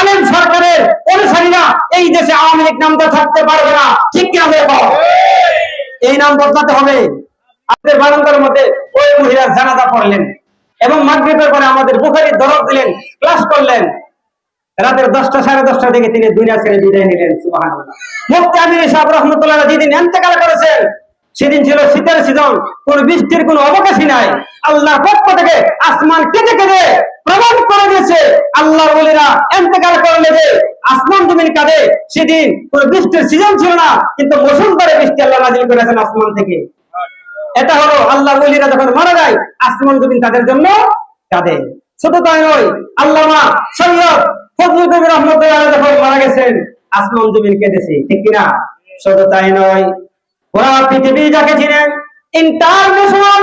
জানেন সরকারের অনুসারীরা এই দেশে আওয়ামী লীগ নামটা থাকতে পারবে না। ঠিক কিনা দেখো এই নাম বদলাতে হবে। আমাদের বারান্দার মধ্যে ওই মহিলা জানাজা পড়লেন এবং মাগরিবের পরে আমাদের বুখারির দরদ দিলেন, ক্লাস করলেন। রাতের দশটা সাড়ে দশটা থেকে তিনি দুনিয়া ছেড়ে বিদায় নিলেন মুফতি আমির সাহেব রহমতুল্লাহ যেদিন এন্তেকাল করেছেন, সেদিন ছিল শীতের সিজন, কোন বৃষ্টির কোন অবকাশই নাই। আল্লাহ পক্ষ থেকে আসমান কেটে কেটে প্রমাণ করে দিয়েছে। আল্লাহ বলিরা এন্তেকাল করলে যে আসমান জমিন কাঁদে, সেদিন কোন বৃষ্টির সিজন ছিল না, কিন্তু মুসলধারে বৃষ্টি আল্লাহ নাজিল করেছেন আসমান থেকে। এটা হলো আল্লাহ বলিরা যখন মারা যায়, আসমান জমিন তাদের জন্য কাঁদে। শুধু তাই নয়, আল্লামা সৈয়দ ফজলুল কবির রহমতুল্লাহ যখন মারা গেছেন, আসমান জমিন কেঁদেছে, ঠিক কিনা? শুধু তাই নয় ওরা পৃথিবী যাকে চিনেন ইন্টারন্যাশনাল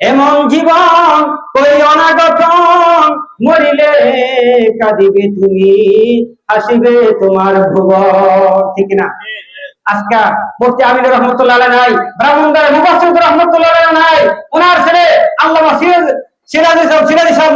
এমন জীবন কই অনাগঠন মরিলে কাঁদিবে তুমি, হাসিবে তোমার ভুবন। ঠিক না? আজকা রহমতুল্লাহ নাই মুবাশশির রহমতুল্লাহ নাই, ওনার ছেলে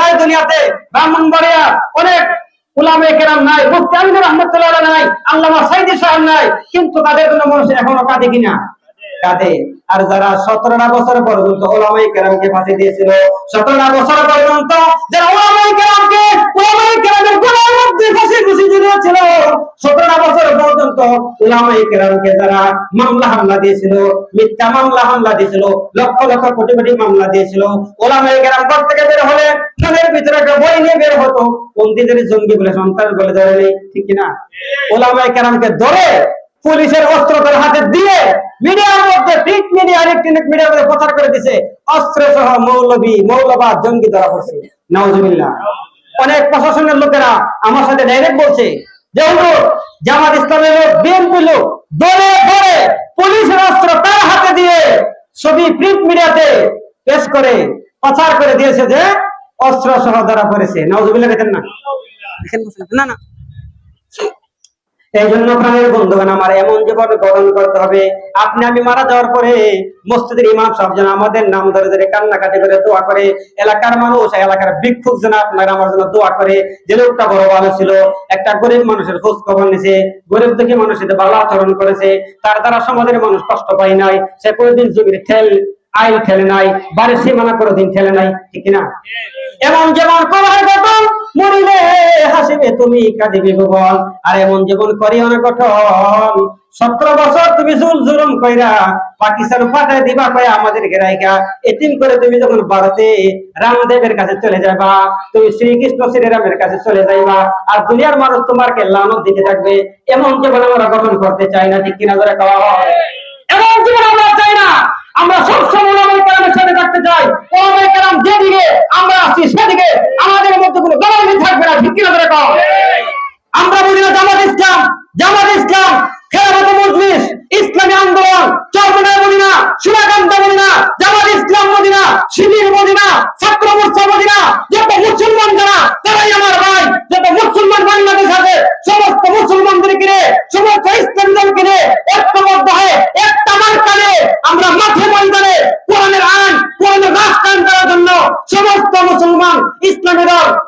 নাই দুনিয়াতে, ব্রাহ্মণবাড়িয়া অনেক উলামে কেরাম নাই, মুফতি আমিনুর রহমতুল্লাহ নাই, আল্লামা সাইদি সাহেব নাই, কিন্তু তাদের জন্য মানুষ এখনও কাঁদে কিনা? কাঁদে আর যারা সতেরোটা বছর পর্যন্ত ওলামাই কেরামকে ফাঁসি দিয়েছিল সতেরোটা বছর পর্যন্ত যারা ওলামাই কেরামকে ওলামাই কেরামের গোলার মধ্যে ফাঁসি ঘুষি সতেরোটা বছর পর্যন্ত ওলামাই কেরামকে যারা মামলা হামলা দিয়েছিল মিথ্যা মামলা হামলা দিয়েছিল লক্ষ লক্ষ কোটি কোটি মামলা দিয়েছিল ওলামাই কেরাম ঘর থেকে বের হলে খানের ভিতরে একটা বই নিয়ে বের হতো। বন্দীদের জঙ্গি বলে সন্তান বলে ধরে নেই ঠিক কিনা? ওলামাই কেরামকে ধরে পুলিশের অস্ত্র তার হাতে দিয়ে মিডিয়ার মধ্যে প্রিন্ট মিডিয়া ইলেকট্রনিক মিডিয়ার মধ্যে প্রচার করে দিছে অস্ত্র সহ মৌলবী মৌলবাদ জঙ্গি ধরা পড়ছে। নাউজুবিল্লাহ। অনেক প্রশাসনের লোকেরা আমার সাথে ডাইরেক্ট বলছে যে হুজুর জামাত ইসলামের লোক বিএনপি লোক দলে দলে পুলিশের অস্ত্র তার হাতে দিয়ে ছবি প্রিন্ট মিডিয়াতে পেশ করে প্রচার করে দিয়েছে যে অস্ত্র সহ ধরা পড়েছে। নাউজুবিল্লাহ দেখেন না। দেখেন না না। এই জন্য বন্ধুগণ, আমার এমন জীবন করতে হবে, আপনি আমি মারা যাওয়ার পরে মসজিদের ইমাম সাহেব যেন আমাদের নাম ধরে ধরে কান্নাকাটি করে দোয়া করে। এলাকার মানুষ, এলাকার ভিক্ষুক যেন আপনার আমার জন্য দোয়া করে। যে লোকটা বড় ভালো ছিল, একটা গরিব মানুষের খোঁজ খবর নিছে, গরিব দেখে মানুষের ভালো আচরণ করেছে, তার দ্বারা সমাজের মানুষ কষ্ট পায় নাই। সে কোনোদিন জমির ঠেল আইল ঠেলে নাই, বাড়ির সীমানা কোনোদিন ঠেলে নাই, ঠিক না এমন যেমন করার গঠন মরিলে হাসিবে, তুমি কাঁদিবে ভুবন আর এমন জীবন করি অনেক গঠন সতেরো বছর তুমি জুল জুলুম কইরা পাকিস্তান ফাটাই দিবা কয়া আমাদের ঘেরাইকা। এতিম করে তুমি যখন ভারতে রামদেবের কাছে চলে যাবা তুমি শ্রীকৃষ্ণ শ্রীরামের কাছে চলে যাইবা, আর দুনিয়ার মানুষ তোমাকে লানত দিতে থাকবে, এমন জীবন আমরা গঠন করতে চাই না, ঠিক কিনা ধরে খাওয়া হয় এমন জীবন আমরা সবসময় ওলামাই কেরামের সাথে থাকতে চাই। ওলামাই কেরাম যেদিকে আমরা আছি সেদিকে আমাদের মধ্যে কোনো গলামি থাকবে না, ঠিক কিনা ধরে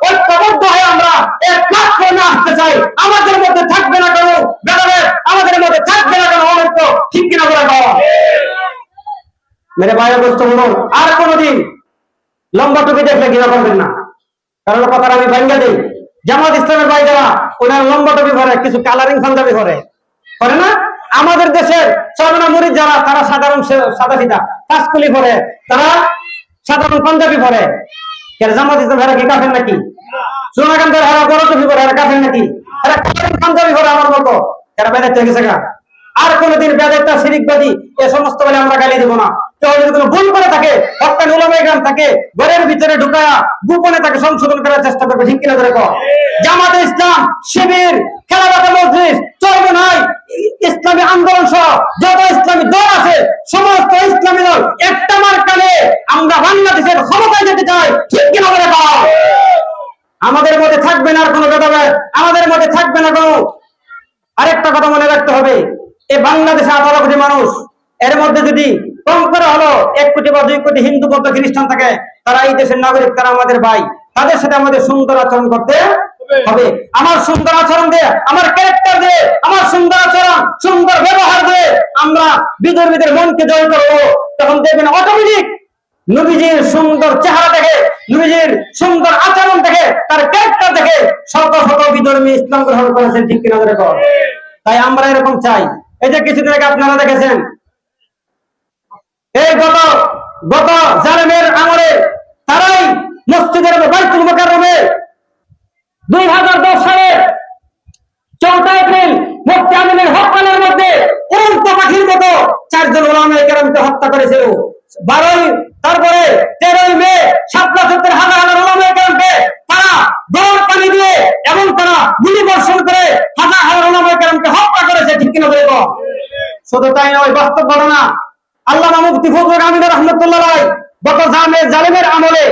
ঐক্যবদ্ধ হয়ে আমরা এক আসতে চাই। আমাদের মধ্যে থাকবে না আমাদের মধ্যে থাকবে না অনৈক্য ঠিক কিনা কও মেরে বাইরে বস্তু বলুন আর লম্বা টুপি দেখলে করবেন না। কারণ কথাটা আমি দিই। জামাত ইসলামের ওনার লম্বা টুপি কিছু কালারিং করে না? আমাদের যারা, তারা সাধারণ সাদা সিধা। কাজকুলি পরে, তারা সাধারণ পাঞ্জাবি পরে। আর আমরা গালি না। কেউ যদি কোনো ভুল করে থাকে থাকে, ঘরের ভিতরে গোপনে তাকে সংশোধন করার চেষ্টা করবে ইসলাম, শিবির ইসলামী আন্দোলন সহ যত সমস্ত ইসলামী আমরা বাংলাদেশের ক্ষমতায় যেতে চাই আমাদের মধ্যে থাকবে না আর কোনো ভেদাভেদ। আমাদের মধ্যে থাকবে না কোনো। আরেকটা কথা মনে রাখতে হবে এই বাংলাদেশে আঠারো কোটি মানুষ এর মধ্যে যদি কম করে হলো এক কোটি বা দুই কোটি হিন্দু বৌদ্ধ খ্রিস্টান থাকে তারা এই দেশের নাগরিক তারা আমাদের ভাই। তাদের সাথে আমাদের সুন্দর আচরণ করতে হবে। আমার সুন্দর আচরণ দিয়ে আমার ক্যারেক্টার দিয়ে আমার সুন্দর আচরণ সুন্দর ব্যবহার দিয়ে আমরা বিধর্মীদের মনকে জয় করব। তখন দেখবেন অটোমেটিক নবীজির সুন্দর চেহারা দেখে, নবীজির সুন্দর আচরণ দেখে, তার ক্যারেক্টার দেখে শত শত বিধর্মী ইসলাম গ্রহণ করেছেন, ঠিক কিনা ধরে তাই আমরা এরকম চাই। এই যে কিছুদিন আগে আপনারা দেখেছেন, এই গত গত জালেমের আমলে তারাই মসজিদের বাইতুল মোকাররমে দুই হাজার দশ সালের চৌঠা এপ্রিল মুফতি আমিনের হত্যার মধ্যে উল্টো পাখির মতো চারজন ওলামা কেরামকে হত্যা করেছিল। বারোই তাই নয়, বাস্তব ঘটনা। আল্লাহ মুফতি ফজলুল আমিন রহমতুল্লাহ গত জামে জালিমের আমলে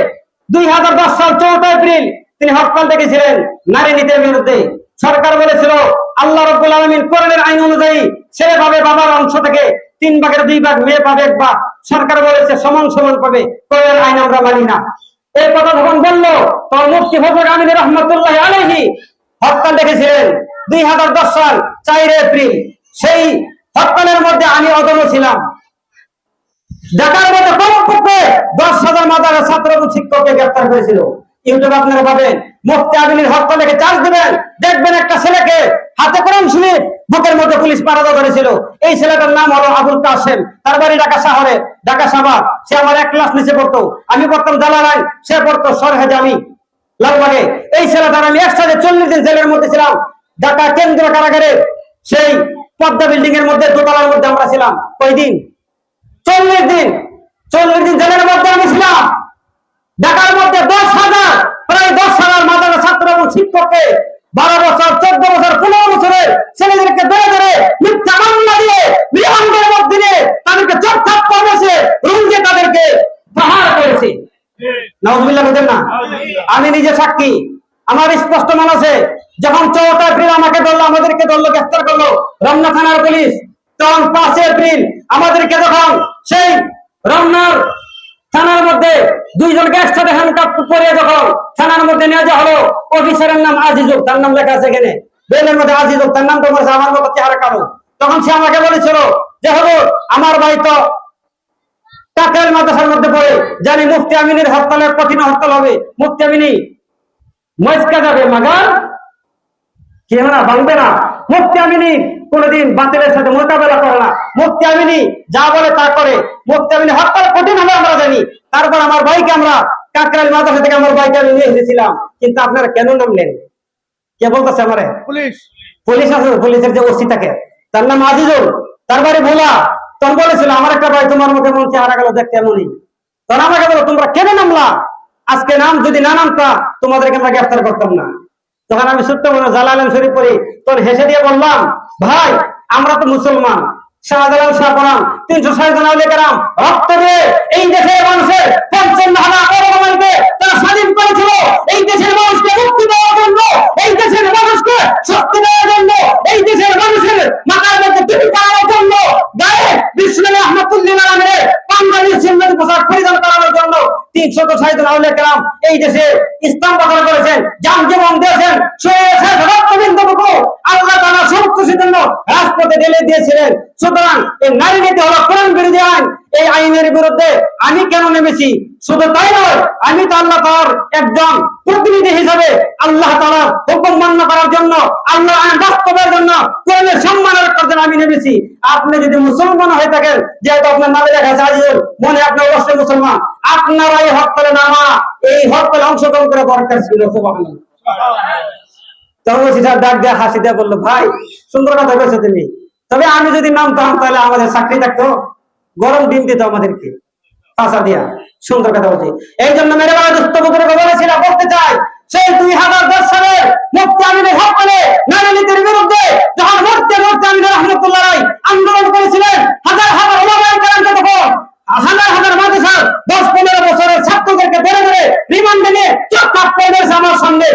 দুই হাজার দশ সাল চৌঠা এপ্রিল তিনি হরতাল ডেকেছিলেন নারী নীতির বিরুদ্ধে। সরকার বলেছিল, আল্লাহ রব্বুল আলমিন কোরআনের আইন অনুযায়ী ছেলে পাবে বাবার অংশ থেকে তিন ভাগের দুই ভাগ, মেয়ে পাবে এক ভাগ। সরকার বলেছে, সমান সমান পাবে। কোরআনের আইন আমরা মানি না। এই কথা যখন বলল, তখন মুফতি ফজলুল আমিন রহমতুল্লাহ আলহি হরতাল ডেকেছিলেন দুই হাজার দশ সাল চার এপ্রিল। সেই অদম ছিলাম। ঢাকার মধ্যে কমপক্ষে দশ হাজার ছাত্র এবং শিক্ষককে ইউটিউবে আপনারা পাবেন। লেগে চার্জ দেখবেন একটা ছেলেকে হাতে বুকের মধ্যে পুলিশ পারাদা করেছিল এই ছেলেটার নাম হলো আবুল কাসেম তার বাড়ি ঢাকা শহরে। ঢাকা সে আমার এক ক্লাস নিচে পড়তো। আমি পড়তাম সে পড়তো সরহে জামি লালবাগে। এই ছেলেটার আমি একসাথে চল্লিশ দিন জেলের মধ্যে ছিলাম। ঢাকা কেন্দ্রীয় কারাগারে সেই পদ্মা বিল্ডিং এর মধ্যে দোতলার মধ্যে আমরা ছিলাম। কয়দিন? চল্লিশ দিন। চল্লিশ দিন জেলের মধ্যে আমি ছিলাম। ঢাকার মধ্যে দশ হাজার প্রায় দশ হাজার মাদ্রাসা ছাত্র এবং শিক্ষককে বারো বছর চোদ্দ বছর পনেরো বছরের ছেলেদেরকে ধরে ধরে মিথ্যা মামলা দিয়ে বিলম্বের মধ্যে দিয়ে তাদেরকে চোখ থাপ করেছে রুমকে তাদেরকে প্রহার করেছে। নজমিল্লা বুঝেন না? আমি নিজে সাক্ষী। আমার স্পষ্ট মনে আছে যখন চৌঠা এপ্রিল আমাকে ধরলো, আমাদেরকে ধরলো, গ্রেফতার করল, রমনা থানার পুলিশ, তখন পাঁচ এপ্রিল আমাদেরকে যখন সেই রমনার থানার মধ্যে দুইজনকে একসাথে হ্যান্ডকাপ করে যখন থানার মধ্যে নিয়ে যাওয়া হলো অফিসারের নাম আজিজুল তার নাম লেখা আছে এখানে। বেলের মধ্যে আজিজুল তার নাম তোমার আমার মতো চেহারা কারও তখন সে আমাকে বলেছিল যে হলো আমার ভাই তো টাকার মাদ্রাসার মধ্যে পড়ে। জানি মুফতি আমিনের হরতালের কঠিন হরতাল হবে। মুফতি আমিনী মস্কা যাবে, মাগার হবে না ভাঙবে না। মুফতি আমিনী কোনোদিন বাতিলের সাথে মোকাবেলা করে না। মুফতি আমিনী যা বলে তা করে। মুফতি আমিনী হরতাল কঠিন হবে আমরা জানি। তারপর আমার ভাইকে আমরা কাকরাইল মাদ্রাসা থেকে আমার ভাইকে আমি নিয়ে এসেছিলাম। কিন্তু আপনারা কেন নামলেন কে বলতেছে আমারে? পুলিশ। পুলিশ আছে পুলিশের যে ওসি থাকে। তার নাম আজিজুল। তার বাড়ি ভোলা। তখন বলেছিল আমার একটা ভাই তোমার মধ্যে মন চেহারা গেল দেখতে এমনই। তখন আমাকে বলো তোমরা কেন নামলা? আজকে নাম যদি না নামতা তোমাদেরকে আমরা গ্রেফতার করতাম না। তখন আমি সত্য মনে জালালাম শরীফ পড়ি, তখন হেসে দিয়ে বললাম, ভাই, আমরা তো মুসলমান। তিনশো দিয়ে এই দেশের মানুষের এই দেশের ষাট দেশে ইসলাম করেছেন। যান জীবন দিয়েছেন দিয়েছিলেন। সুতরাং এই নারী নীতি হলো কোরআন বিরোধী আইন। এই আইনের বিরুদ্ধে আমি কেন নেমেছি? শুধু তাই নয় আমি তো আল্লাহ তার একজন প্রতিনিধি হিসাবে আল্লাহ তাআলার হুকুম মান্য করার জন্য আল্লাহ আইন বাস্তবের জন্য কোরআনের সম্মান রক্ষার জন্য আমি নেমেছি। আপনি যদি মুসলমান হয়ে থাকেন যেহেতু আপনার নামে আছে আজিজুল মনে আপনি অবশ্যই মুসলমান। আপনারা এই হরতালে নামা এই হরতালে অংশগ্রহণ করে দরকার ছিল সুবহানাল্লাহ। তখন সাহেব ডাক দিয়ে হাসি দিয়ে বলল ভাই সুন্দর কথা বলছো তুমি। তবে আমি যদি নামতাম তাহলে আমাদের চাকরি থাকতো। গরম দিন দিত আমাদেরকে। পাশা দিয়া, সুন্দর কথা বলছি। এই জন্য মেরে বাবা বলতে চাই, সেই দুই হাজার দশ সালের মুক্তি আমিনের নীতির বিরুদ্ধে যখন মরতে মরতে রহমতুল্লাহ রায় আন্দোলন করেছিলেন, হাজার হাজার ওলামায়ে তখন হাজার হাজার মাদ্রাসার দশ পনেরো বছরের ছাত্রদেরকে ধরে ধরে রিমান্ডে নিয়ে চোখ আমার সামনে।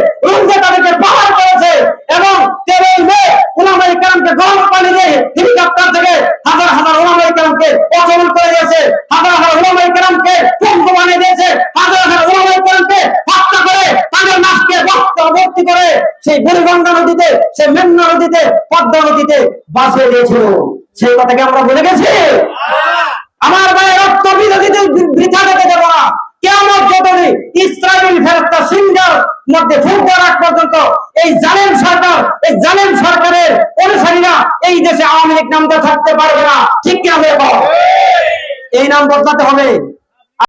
তাদেরকে পাহাড় করেছে এবং তেরোই মে ওলামায়ে কেরামকে গরম পানি দিয়ে হেলিকপ্টার থেকে হাজার হাজার ওলামায়ে কেরামকে অচল করে দিয়েছে। হাজার হাজার কেরামকে পঙ্গু বানিয়ে দিয়েছে। হাজার হাজার কেরামকে হত্যা করে তাদের ভর্তি করে সেই বুড়িগঙ্গা নদীতে সেই মেঘনা নদীতে পদ্মা নদীতে বাঁচিয়ে দিয়েছিল। সেই কথাকে আমরা ভুলে গেছি? আমার ভাই রক্ত বিরোধীদের বৃথা যেতে দেবো না। কেমন যতদিন ইসরায়েল ফেরস্তা সিঙ্গার মধ্যে ফুট দেওয়ার পর্যন্ত এই জালেম সরকার, এই জালেম সরকারের অনুসারীরা এই দেশে আওয়ামী লীগ নামটা থাকতে পারবে না ঠিক কিনা বলো? এই নাম বদলাতে হবে